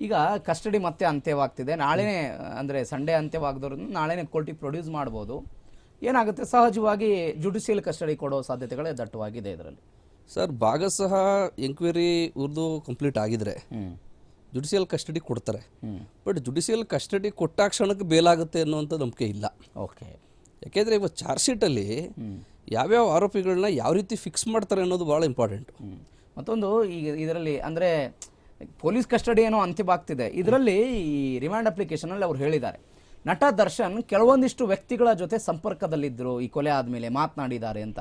ಈಗ ಕಸ್ಟಡಿ ಮತ್ತೆ ಅಂತ್ಯವಾಗ್ತಿದೆ. ನಾಳೆನೇ ಅಂದರೆ ಸಂಡೇ ಅಂತ್ಯವಾಗದ್ರಿಂದ ನಾಳೆನೇ ಕೋರ್ಟಿಗೆ ಪ್ರೊಡ್ಯೂಸ್ ಮಾಡ್ಬೋದು. ಏನಾಗುತ್ತೆ? ಸಹಜವಾಗಿ ಜುಡಿಷಿಯಲ್ ಕಸ್ಟಡಿ ಕೊಡೋ ಸಾಧ್ಯತೆಗಳೇ ದಟ್ಟವಾಗಿದೆ ಇದರಲ್ಲಿ. ಸರ್ ಭಾಗಶಃ ಎಂಕ್ವೈರಿ ಉರ್ದು ಕಂಪ್ಲೀಟ್ ಆಗಿದ್ರೆ ಜುಡಿಷಿಯಲ್ ಕಸ್ಟಡಿ ಕೊಡ್ತಾರೆ. ಬಟ್ ಜುಡಿಷಿಯಲ್ ಕಸ್ಟಡಿ ಕೊಟ್ಟ ಕ್ಷಣಕ್ಕೆ ಬೇಲಾಗುತ್ತೆ ಅನ್ನುವಂಥ ನಂಬಿಕೆ ಇಲ್ಲ. ಓಕೆ. ಯಾಕೆಂದರೆ ಇವತ್ತು ಚಾರ್ಜ್ ಶೀಟಲ್ಲಿ ಯಾವ್ಯಾವ ಆರೋಪಿಗಳನ್ನ ಯಾವ ರೀತಿ ಫಿಕ್ಸ್ ಮಾಡ್ತಾರೆ ಅನ್ನೋದು ಭಾಳ ಇಂಪಾರ್ಟೆಂಟು ಮತ್ತೊಂದು ಈಗ ಇದರಲ್ಲಿ ಅಂದರೆ ಪೊಲೀಸ್ ಕಸ್ಟಡಿ ಏನೋ ಅಂತ್ಯವಾಗ್ತಿದೆ ಇದರಲ್ಲಿ ಈ ರಿಮ್ಯಾಂಡ್ ಅಪ್ಲಿಕೇಶನಲ್ಲಿ ಅವ್ರು ಹೇಳಿದ್ದಾರೆ. ನಟ ದರ್ಶನ್ ಕೆಲವೊಂದಿಷ್ಟು ವ್ಯಕ್ತಿಗಳ ಜೊತೆ ಸಂಪರ್ಕದಲ್ಲಿದ್ದರು ಈ ಕೊಲೆ ಆದಮೇಲೆ ಮಾತನಾಡಿದ್ದಾರೆ ಅಂತ.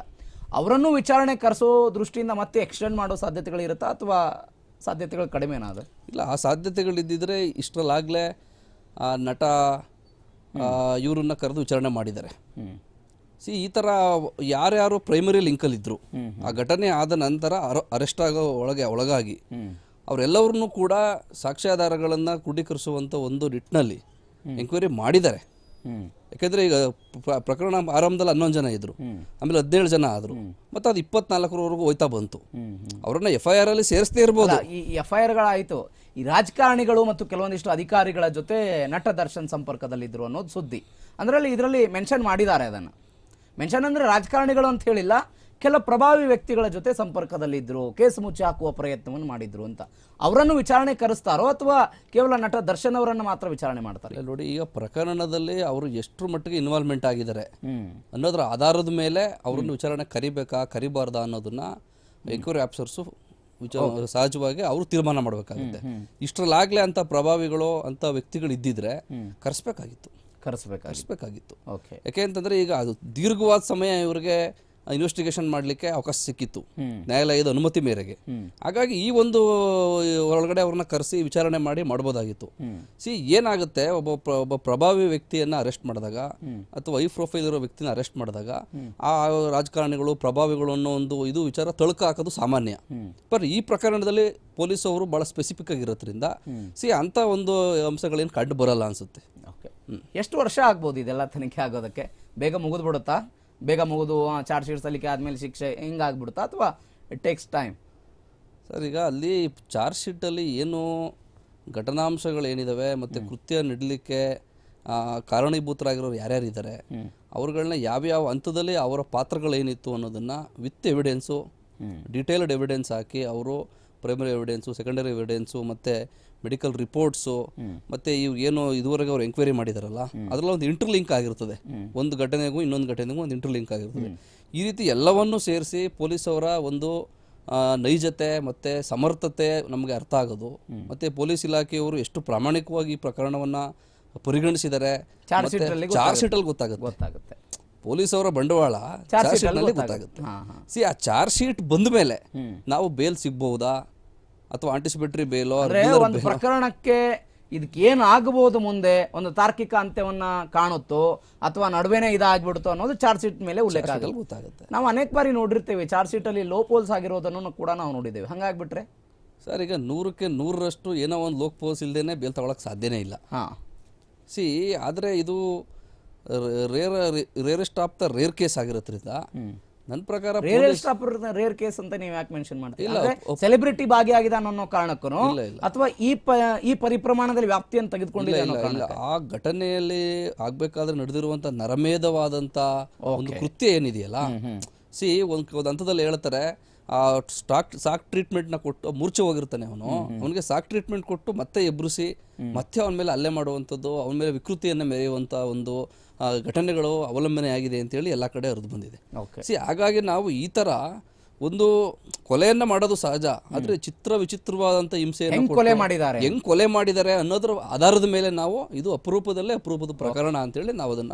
ಅವರನ್ನು ವಿಚಾರಣೆ ಕರೆಸೋ ದೃಷ್ಟಿಯಿಂದ ಮತ್ತೆ ಎಕ್ಸ್ಟೆಂಡ್ ಮಾಡೋ ಸಾಧ್ಯತೆಗಳಿರುತ್ತಾ ಅಥವಾ ಸಾಧ್ಯತೆಗಳು ಕಡಿಮೆನಾ ಅದು? ಇಲ್ಲ ಆ ಸಾಧ್ಯತೆಗಳಿದ್ದಿದ್ರೆ ಇಷ್ಟರಲ್ಲಾಗಲೇ ಆ ನಟ ಇವರನ್ನ ಕರೆದು ವಿಚಾರಣೆ ಮಾಡಿದ್ದಾರೆ. ಸಿ ಈ ಥರ ಯಾರ್ಯಾರು ಪ್ರೈಮರಿ ಲಿಂಕಲ್ಲಿದ್ದರು ಆ ಘಟನೆ ಆದ ನಂತರ ಅರೆಸ್ಟ್ ಆಗೋ ಒಳಗೆ ಒಳಗಾಗಿ ಅವರೆಲ್ಲವರನ್ನೂ ಕೂಡ ಸಾಕ್ಷ್ಯಾಧಾರಗಳನ್ನು ಕ್ರೋಢೀಕರಿಸುವಂಥ ಒಂದು ನಿಟ್ಟಿನಲ್ಲಿ ಎಂಕ್ವೈರಿ ಮಾಡಿದ್ದಾರೆ. ಯಾಕೆಂದರೆ ಈಗ ಪ್ರಕರಣ ಆರಂಭದಲ್ಲಿ ಹನ್ನೊಂದು ಜನ ಇದ್ದರು ಆಮೇಲೆ ಹದಿನೇಳು ಜನ ಆದರು. ಮತ್ತು ಅದು ಇಪ್ಪತ್ನಾಲ್ಕರವರೆಗೂ ಹೋಯ್ತಾ ಬಂತು. ಅವರನ್ನು ಎಫ್ ಐ ಆರಲ್ಲಿ ಸೇರಿಸದೇ ಇರ್ಬೋದು. ಅಲ್ಲ, ಈ ಎಫ್ ಐ ಆರ್ಗಳಾಯಿತು ಈ ರಾಜಕಾರಣಿಗಳು ಮತ್ತು ಕೆಲವೊಂದಿಷ್ಟು ಅಧಿಕಾರಿಗಳ ಜೊತೆ ನಟ ದರ್ಶನ್ ಸಂಪರ್ಕದಲ್ಲಿದ್ದರು ಅನ್ನೋದು ಸುದ್ದಿ. ಅದರಲ್ಲಿ ಇದರಲ್ಲಿ ಮೆನ್ಷನ್ ಮಾಡಿದ್ದಾರೆ ಅದನ್ನು. ಮೆನ್ಷನ್ ಅಂದರೆ ರಾಜಕಾರಣಿಗಳು ಅಂತ ಹೇಳಿಲ್ಲ. ಕೆಲ ಪ್ರಭಾವಿ ವ್ಯಕ್ತಿಗಳ ಜೊತೆ ಸಂಪರ್ಕದಲ್ಲಿದ್ದರು ಕೇಸ್ ಮುಚ್ಚಿ ಹಾಕುವ ಪ್ರಯತ್ನವನ್ನು ಮಾಡಿದ್ರು ಅಂತ. ಅವರನ್ನು ವಿಚಾರಣೆ ಕರೆಸ್ತಾರೋ ಅಥವಾ ಕೇವಲ ನಟ ದರ್ಶನ್ ಅವರನ್ನು ಮಾತ್ರ ವಿಚಾರಣೆ ಮಾಡ್ತಾರೆ? ನೋಡಿ ಈಗ ಪ್ರಕರಣದಲ್ಲಿ ಅವರು ಎಷ್ಟು ಮಟ್ಟಿಗೆ ಇನ್ವಾಲ್ವ್ಮೆಂಟ್ ಆಗಿದ್ದಾರೆ? ಅನ್ನೋದರ ಆಧಾರದ ಮೇಲೆ ಅವರನ್ನು ವಿಚಾರಣೆ ಕರಿಬೇಕಾ ಕರಿಬಾರ್ದಾ ಅನ್ನೋದನ್ನ ಎಂಕ್ವೈರಿ ಆಫೀಸರ್ಸು ವಿಚಾರ ಸಹಜವಾಗಿ ಅವರು ತೀರ್ಮಾನ ಮಾಡಬೇಕಾಗುತ್ತೆ. ಇಷ್ಟರಲ್ಲಾಗಲೇ ಅಂತ ಪ್ರಭಾವಿಗಳು ಅಂತ ವ್ಯಕ್ತಿಗಳು ಇದ್ದಿದ್ರೆ ಕರೆಸ್ಬೇಕಾಗಿತ್ತು. ಕರೆಸ್ಬೇಕು ಕರೆಸ್ಬೇಕಾಗಿತ್ತು. ಓಕೆ. ಯಾಕೆ ಅಂತಂದ್ರೆ ಈಗ ಅದು ದೀರ್ಘವಾದ ಸಮಯ ಇವರಿಗೆ ಇನ್ವೆಸ್ಟಿಗೇಷನ್ ಮಾಡಲಿಕ್ಕೆ ಅವಕಾಶ ಸಿಕ್ಕಿತ್ತು. ನ್ಯಾಯಾಲಯದ ಅನುಮತಿ ಮೇರೆಗೆ. ಹಾಗಾಗಿ ಈ ಒಂದು ಒಳಗಡೆ ಅವ್ರನ್ನ ಕರೆಸಿ ವಿಚಾರಣೆ ಮಾಡಿ ಮಾಡ್ಬೋದಾಗಿತ್ತು. ಸಿ ಏನಾಗುತ್ತೆ? ಒಬ್ಬ ಒಬ್ಬ ಪ್ರಭಾವಿ ವ್ಯಕ್ತಿಯನ್ನ ಅರೆಸ್ಟ್ ಮಾಡಿದಾಗ ಅಥವಾ ಹೈ ಪ್ರೊಫೈಲ್ ಇರೋ ವ್ಯಕ್ತಿನ ಅರೆಸ್ಟ್ ಮಾಡಿದಾಗ ಆ ರಾಜಕಾರಣಿಗಳು ಪ್ರಭಾವಿಗಳು ಅನ್ನೋ ಒಂದು ಇದು ವಿಚಾರ ತಳುಕ ಹಾಕೋದು ಸಾಮಾನ್ಯ. ಬಟ್ ಈ ಪ್ರಕರಣದಲ್ಲಿ ಪೊಲೀಸ್ ಅವರು ಬಹಳ ಸ್ಪೆಸಿಫಿಕ್ ಆಗಿರೋದ್ರಿಂದ ಸಿ ಅಂತ ಒಂದು ಅಂಶಗಳೇನು ಕಂಡು ಬರಲ್ಲ ಅನ್ಸುತ್ತೆ. ಎಷ್ಟು ವರ್ಷ ಆಗ್ಬೋದು ಇದೆಲ್ಲ ತನಿಖೆ ಆಗೋದಕ್ಕೆ? ಬೇಗ ಮುಗಿದು ಬಿಡುತ್ತಾ ಬೇಗ ಮುಗಿದು ಚಾರ್ಜ್ ಶೀಟ್ ಸಲ್ಲಿಕೆ ಆದಮೇಲೆ ಶಿಕ್ಷೆ ಹಿಂಗಾಗ್ಬಿಡುತ್ತಾ ಅಥವಾ ಇಟ್ ಟೇಕ್ಸ್ ಟೈಮ್ ಸರ್ ಈಗ ಅಲ್ಲಿ ಚಾರ್ಜ್ ಶೀಟಲ್ಲಿ ಏನು ಘಟನಾಂಶಗಳೇನಿದಾವೆ ಮತ್ತು ಕೃತ್ಯ ನೀಡಲಿಕ್ಕೆ ಕಾರಣೀಭೂತರಾಗಿರೋರು ಯಾರ್ಯಾರಿದ್ದಾರೆ ಯಾವ ಯಾವ್ಯಾವ ಹಂತದಲ್ಲಿ ಅವರ ಪಾತ್ರಗಳೇನಿತ್ತು ಅನ್ನೋದನ್ನು ವಿತ್ ಎವಿಡೆನ್ಸು ಡಿಟೇಲ್ಡ್ ಎವಿಡೆನ್ಸ್ ಹಾಕಿ ಅವರು ಪ್ರೈಮರಿ ಎವಿಡೆನ್ಸು ಸೆಕೆಂಡರಿ ಎವಿಡೆನ್ಸು ಮತ್ತು ಮೆಡಿಕಲ್ ರಿಪೋರ್ಟ್ಸು ಮತ್ತು ಇವ್ರು ಏನು ಇದುವರೆಗೆ ಅವ್ರು ಎಂಕ್ವೈರಿ ಮಾಡಿದಾರಲ್ಲ ಅದರಲ್ಲಿ ಒಂದು ಇಂಟರ್ಲಿಂಕ್ ಆಗಿರ್ತದೆ. ಒಂದು ಘಟನೆಗೂ ಇನ್ನೊಂದು ಘಟನೆಗೂ ಒಂದು ಇಂಟರ್ಲಿಂಕ್ ಆಗಿರ್ತದೆ. ಈ ರೀತಿ ಎಲ್ಲವನ್ನೂ ಸೇರಿಸಿ ಪೊಲೀಸ್ ಅವರ ಒಂದು ನೈಜತೆ ಮತ್ತು ಸಮರ್ಥತೆ ನಮಗೆ ಅರ್ಥ ಆಗೋದು. ಮತ್ತು ಪೊಲೀಸ್ ಇಲಾಖೆಯವರು ಎಷ್ಟು ಪ್ರಾಮಾಣಿಕವಾಗಿ ಈ ಪ್ರಕರಣವನ್ನು ಪರಿಗಣಿಸಿದ್ದಾರೆ ಚಾರ್ಜ್ ಶೀಟಲ್ಲಿ ಗೊತ್ತಾಗುತ್ತೆ. ಗೊತ್ತಾಗುತ್ತೆ. ಪೊಲೀಸ್ ಅವರ ಬಂಡವಾಳ ಚಾರ್ಜ್ ಶೀಟ್ ಗೊತ್ತಾಗುತ್ತೆ. ಸಿ ಆ ಚಾರ್ಜ್ ಶೀಟ್ ಬಂದ ಮೇಲೆ ನಾವು ಬೇಲ್ ಸಿಗ್ಬಹುದಾ? ಅಥವಾ ಆಂಟಿಸಿಪೇಟರಿ ಬೇಲೋ ಒಂದು ಪ್ರಕರಣಕ್ಕೆ ಇದಕ್ಕೆ ಏನು ಆಗಬಹುದು ಮುಂದೆ ಒಂದು ತಾರ್ಕಿಕ ಅಂತ್ಯವನ್ನ ಕಾಣುತ್ತೋ ಅಥವಾ ನಡುವೆನೇ ಇದಾಗ್ಬಿಡುತ್ತೋ ಅನ್ನೋದು ಚಾರ್ಜ್ ಶೀಟ್ ಮೇಲೆ ಉಲ್ಲೇಖ ಆಗಲು ಗೊತ್ತಾಗುತ್ತೆ. ನಾವು ಅನೇಕ ಬಾರಿ ನೋಡಿರ್ತೇವೆ ಚಾರ್ಜ್ ಶೀಟ್ ಅಲ್ಲಿ ಲೋ ಪೋಲ್ಸ್ ಆಗಿರೋದನ್ನು ಕೂಡ ನಾವು ನೋಡಿದ್ದೇವೆ. ಹಂಗಾಗ್ಬಿಟ್ರೆ? ಸರ್ ಈಗ ನೂರಕ್ಕೆ ನೂರರಷ್ಟು ಏನೋ ಒಂದು ಲೋಕ್ ಪೋಸ್ ಇಲ್ಲದೇನೆ ಬೇಲ್ ತಗೊಳಕ್ಕೆ ಸಾಧ್ಯನೇ ಇಲ್ಲ. ಹಾ. ಸಿ ಆದರೆ ಇದು rare rarest of the rare case ಆಗಿರೋದ್ರಿಂದ ನನ್ನ ಪ್ರಕಾರ ರೇರ್ ಕೇಸ್ ಅಂತ ನೀವು ಯಾಕೆ ಮೆನ್ಷನ್ ಮಾಡ್ತೀವಿ ಅಂದ್ರೆ ಸೆಲೆಬ್ರಿಟಿ ಭಾಗಿಯಾಗಿದ್ದಾನೆ ಅನ್ನೋ ಕಾರಣಕ್ಕೂ ಅಥವಾ ಈ ಪ ಈ ಪರಿಪ್ರಮಾಣದಲ್ಲಿ ವ್ಯಾಪ್ತಿಯನ್ನು ತೆಗೆದುಕೊಂಡಿಲ್ಲ ಆ ಘಟನೆಯಲ್ಲಿ ಆಗ್ಬೇಕಾದ್ರೆ ನಡೆದಿರುವಂತ ನರಮೇಧವಾದಂತ ಒಂದು ಕೃತ್ಯ ಏನಿದೆಯಲ್ಲ? ಸಿ ಒಂದ್ ಒಂದು ಹಂತದಲ್ಲಿ ಹೇಳ್ತಾರೆ ಆ ಸ್ಟಾಕ್ ಸಾಕ್ ಟ್ರೀಟ್ಮೆಂಟ್ನ ಕೊಟ್ಟು ಮೂರ್ಛೆ ಹೋಗಿರ್ತಾನೆ ಅವನು. ಅವನಿಗೆ ಸಾಕ್ ಟ್ರೀಟ್ಮೆಂಟ್ ಕೊಟ್ಟು ಮತ್ತೆ ಎಬ್ರಿಸಿ ಮತ್ತೆ ಅವನ ಮೇಲೆ ಹಲ್ಲೆ ಮಾಡುವಂಥದ್ದು ಅವನ ಮೇಲೆ ವಿಕೃತಿಯನ್ನು ಮೆರೆಯುವಂಥ ಒಂದು ಘಟನೆಗಳು ಅವಲಂಬನೆ ಆಗಿದೆ ಅಂತೇಳಿ ಎಲ್ಲ ಕಡೆ ಹರಿದು ಬಂದಿದೆ. ಸಿ ಹಾಗಾಗಿ ನಾವು ಈ ಥರ ಒಂದು ಕೊಲೆಯನ್ನ ಮಾಡೋದು ಸಹಜ ಆದ್ರೆ ಚಿತ್ರ ವಿಚಿತ್ರವಾದಂತ ಹಿಂಸೆಯನ್ನು ಕೊಲೆ ಮಾಡಿದ್ದಾರೆ? ಹೆಂಗ್ ಕೊಲೆ ಮಾಡಿದ್ದಾರೆ ಅನ್ನೋದ್ರ ಆಧಾರದ ಮೇಲೆ ನಾವು ಇದು ಅಪರೂಪದಲ್ಲೇ ಅಪರೂಪದ ಪ್ರಕರಣ ಅಂತ ಹೇಳಿ ನಾವು ಅದನ್ನ